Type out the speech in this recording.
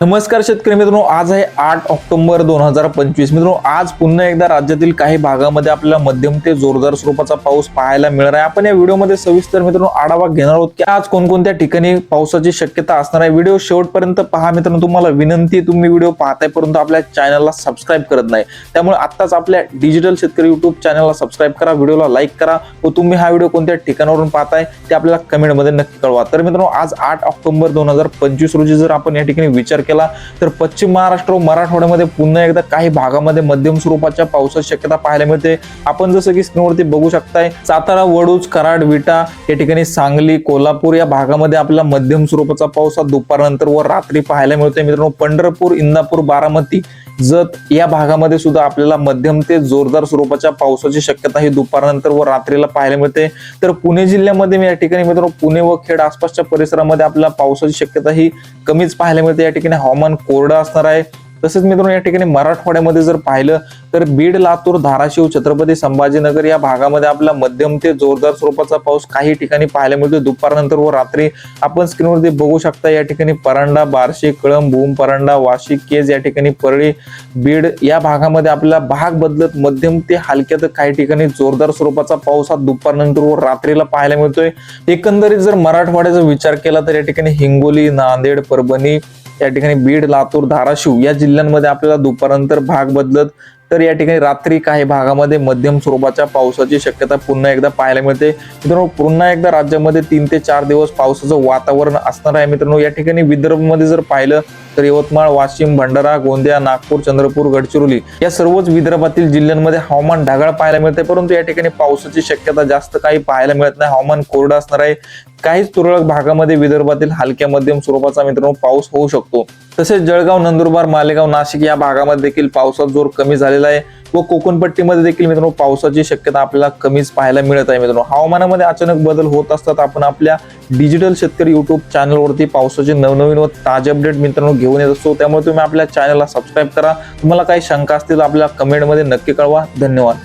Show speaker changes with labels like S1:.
S1: नमस्कार शेतकरी मित्रांनो आज आहे आठ ऑक्टोबर दोन हजार पंचवीस. मित्रांनो आज पुन्हा एकदा राज्यातील काही भागामध्ये आपल्याला मध्यम ते जोरदार स्वरूपाचा पाऊस पाहायला मिळणार आहे. आपण या व्हिडिओमध्ये सविस्तर मित्रांनो आढावा घेणार आहोत की आज कोणकोणत्या ठिकाणी पावसाची शक्यता असणार आहे. व्हिडिओ शेवटपर्यंत पहा मित्रांनो तुम्हाला विनंती तुम्ही व्हिडिओ पाहताय परंतु आपल्या चॅनलला सबस्क्राईब करत नाही. त्यामुळे आत्ताच आपल्या डिजिटल शेतकरी युट्यूब चॅनलला सबस्क्राईब करा व्हिडिओला लाईक करा व तुम्ही हा व्हिडिओ कोणत्या ठिकाणावरून पाहताय ते आपल्याला कमेंटमध्ये नक्की कळवा. तर मित्रांनो आज आठ ऑक्टोबर दोन हजार पंचवीस रोजी जर आपण या ठिकाणी विचार केला तर पश्चिम महाराष्ट्र व मराठवाड्यामध्ये पुन्हा एकदा काही भागामध्ये मध्यम स्वरूपाच्या पावसाची शक्यता पाहायला मिळते. आपण जसं की स्क्रीनवरती बघू शकताय सातारा वडूज कराड विटा या ठिकाणी सांगली कोल्हापूर या भागामध्ये आपल्याला मध्यम स्वरूपाचा पाऊस हा दुपारनंतर व रात्री पाहायला मिळतोय. मित्रांनो पंढरपूर इंदापूर बारामती जत या भागामध्ये सुद्धा आपल्याला मध्यम ते जोरदार स्वरूपाच्या पावसाची शक्यता ही दुपारनंतर व रात्रीला पाहायला मिळते. तर पुणे जिल्ह्यामध्ये या ठिकाणी मित्रांनो पुणे व खेड आसपासच्या परिसरामध्ये आपल्याला पावसाची शक्यता ही कमीच पाहायला मिळते. या ठिकाणी हवामान कोरडं असणार आहे. तसेच मित्रांनो या ठिकाणी मराठवाड्यामध्ये जर पाहिलं तर बीड लातूर धाराशिव छत्रपती संभाजीनगर या भागामध्ये आपला मध्यम ते जोरदार स्वरूपाचा पाऊस काही ठिकाणी पाहायला मिळतो दुपारनंतर व रात्री आपण स्क्रीनवरती बघू शकता या ठिकाणी परांडा बार्शी कळंब भूम परांडा वाशिक केज या ठिकाणी परळी बीड या भागामध्ये आपला भाग बदलत मध्यम ते हलक्यात काही ठिकाणी जोरदार स्वरूपाचा पाऊस हा दुपारनंतर व रात्रीला पाहायला मिळतोय. एकंदरीत जर मराठवाड्याचा विचार केला तर या ठिकाणी हिंगोली नांदेड परभणी या ठिकाणी बीड लातूर धाराशिव या जिल्ह्यांमध्ये आपल्याला दुपारनंतर भाग बदलत तर या ठिकाणी रात्री काही भागामध्ये मध्यम स्वरूपाच्या पावसाची शक्यता पुन्हा एकदा पाहायला मिळते. मित्रांनो पुन्हा एकदा राज्यामध्ये तीन ते चार दिवस पावसाचं वातावरण असणार आहे. मित्रांनो या ठिकाणी विदर्भमध्ये जर पाहिलं तर यवतमाळ वाशिम भंडारा गोंदिया नागपूर चंद्रपूर गडचिरोली या सर्वच विदर्भातील जिल्ह्यांमध्ये हवामान ढगाळ पाहायला मिळते परंतु या ठिकाणी पावसाची शक्यता जास्त काही पाहायला मिळत नाही. हवामान कोरडं असणार आहे. काहीच तुरळक भागामध्ये विदर्भातील हलक्या मध्यम स्वरूपाचा मित्रांनो पाऊस होऊ शकतो. तसेच जळगाव नंदुरबार मालेगाव नाशिक या भागामध्ये देखील पावसाचा जोर कमी झालेला आहे. व कोकणपट्टीमध्ये देखील मित्रांनो पावसाची शक्यता आपल्याला कमीच पाहायला मिळत आहे मित्रांनो. हवामानामध्ये अचानक बदल होत असतात. आपण आपल्या डिजिटल शेतकरी युट्यूब चॅनलवरती पावसाचे नवनवीन व ताजे अपडेट मित्रांनो घेऊन येत असतो. त्यामुळे तुम्ही आपल्या चॅनलला सबस्क्राईब करा. तुम्हाला काही शंका असतील आपल्या कमेंटमध्ये नक्की कळवा. धन्यवाद.